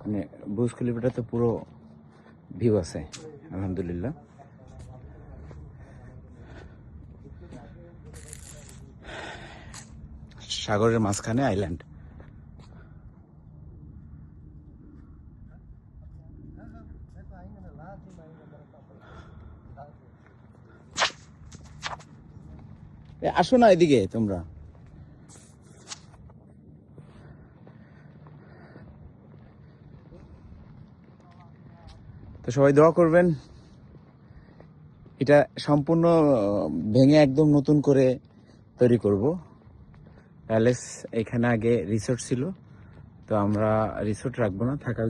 মানে বুজ খলিফাটা তো পুরো ভিউ আছে, আলহামদুলিল্লাহ। সাগরের মাঝখানে আইল্যান্ড আসো না এদিকে তোমরা। সবাই দোয়া করবেন। এটা সম্পূর্ণ ভেঙে একদম নতুন করে তৈরি করব। প্যালেস এখানে আগে রিসোর্ট ছিল, তো আমরা রিসোর্ট রাখব না, থাকার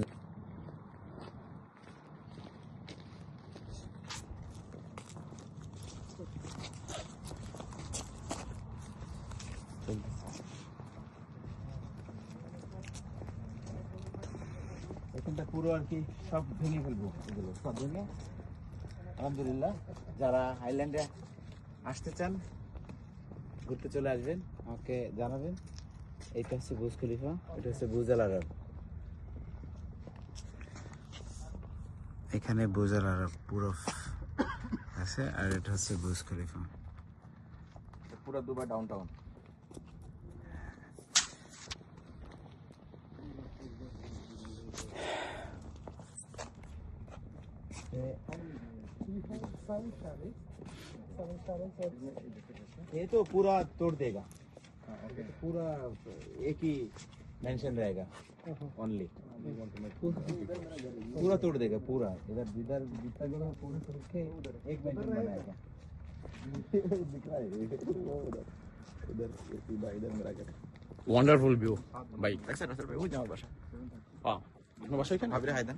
এখানটা পুরো আর কি সব ভেঙে ফেলব এগুলো সব ভেঙে। আলহামদুলিল্লাহ, যারা আইল্যান্ডে আসতে চান, ঘুরতে চলে আসবেন, আমাকে জানাবেন। এইটা হচ্ছে বুজ খলিফা, এটা হচ্ছে বুজ আল আরব এখানে বুজ আল আরব পুরো আছে, আর এটা হচ্ছে বুজ খলিফা। পুরো দুবাই ডাউন টাউন ये तो पूरा तोड़ देगा ये तो पूरा एक ही मेंशन रहेगा ओनली पूरा तोड़ देगा पूरा इधर जिधर जितना जगह पूरा तोड़ के एक मेंशन बनाएगा दिख रहा है इधर सीधा इधर मेरा घर ওয়ান্ডারফুল ভিউ ভাই দেখছেন রাস্তার ভাই ওই যে আমার বাসা হ্যাঁ আপনার বাসা এখানে ভাবিরে হায়দান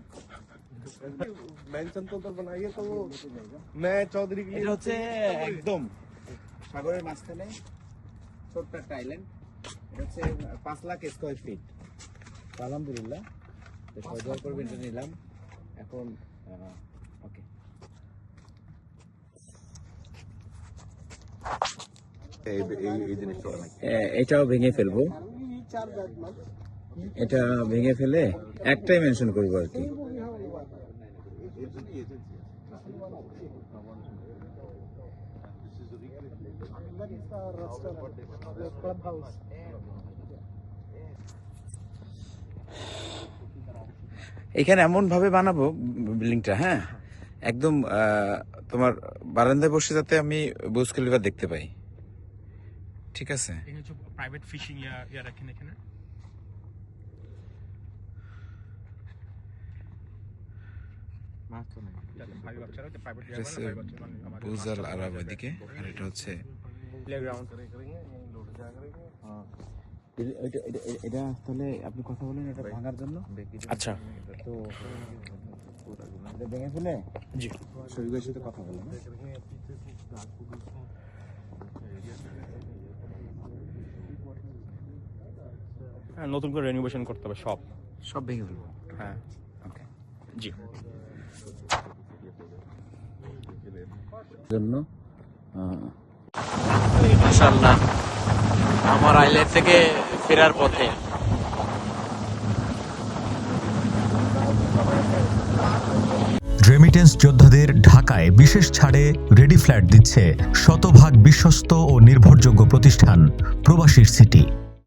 মেনশন তো তোর বানাইয়ে তো মে চৌধুরী হচ্ছে একদম সাগরের মাঝখানে ছোট্ট একটা আইল্যান্ড এটা হচ্ছে পাঁচ লাখ স্কোয়ার ফিট আলহামদুলিল্লাহ এটা নিলাম। এখন ওকে এটাও ভেঙে ফেলব। এটা ভেঙে ফেলে একটাই মেনশন করব আর কি। এখানে এমন ভাবে বানাবো বিল্ডিংটা হ্যাঁ? একদম তোমার বারান্দায় বসে যাতে আমি বুজ দেখতে পাই। ঠিক আছে? প্রাইভেট ফিশিং রাখেন এখানে? ভাই বাচ্চারা প্রাইভেট এটা হচ্ছে বুজ আল আরব এদিকে আর এটা হচ্ছে প্লেগ্রাউন্ড এটা- এটা- এটা- এটা তাহলে আপনি কথা বলেন এটা ভাঙার জন্য? আচ্ছা। তো এটা ভেঙে ফেলে? জি। শরীরের সাথে কথা বলেন হ্যাঁ নতুন করে রেনোভেশন করতে হবে সব। সব ভেঙে ফেলব? হ্যাঁ। ওকে জি। জন্য ইনশাল্লাহ আমার আইল্যান্ড থেকে ফেরার পথে। রেমিটেন্স যোদ্ধাদের ঢাকায় বিশেষ ছাড়ে রেডি ফ্ল্যাট দিচ্ছে শতভাগ বিশ্বস্ত ও নির্ভরযোগ্য প্রতিষ্ঠান প্রবাসীর সিটি।